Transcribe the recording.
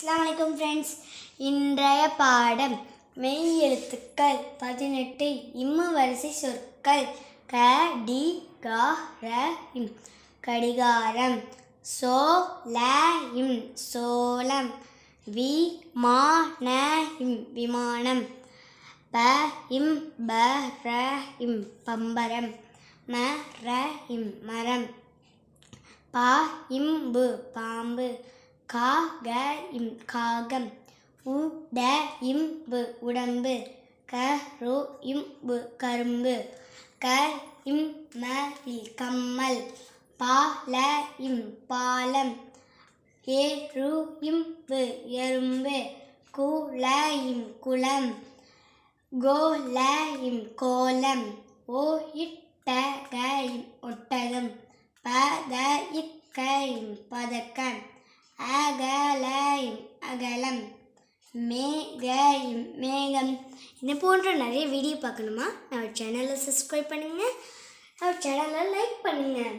அஸ்ஸலாமு அலைக்கும் ஃப்ரெண்ட்ஸ் இன்றைய பாடம் மெய் எழுத்துக்கள் பதினெட்டு இம்மு வரிசை சொற்கள் க டி க ர இம். கடிகாரம். சோ ல இம். சோளம். வி மா ந இம். விமானம். ப இம். ப ர இம். பம்பரம். ம ர இம். மரம். பா இம்பு. பாம்பு. கா க இம் காகம். உட இம்பு உடம்பு. க ரு இம்பு கரும்பு. க இம் ம இல் கம்மல். பால இம் பாலம். ஏ ரு இம்பு எறும்பு கு ல இம் குளம். கோ ல இம் கோலம். ஓ இட்ட க இம் ஒட்டகம். பத இக்க இம் பதக்கம். அகல அகலம் மேக மேகம். இது போன்ற நிறைய வீடியோ பார்க்கணுமா? நம்ம சேனலை சப்ஸ்கிரைப் பண்ணுங்கள் நம்ம சேனலை லைக் பண்ணுங்கள்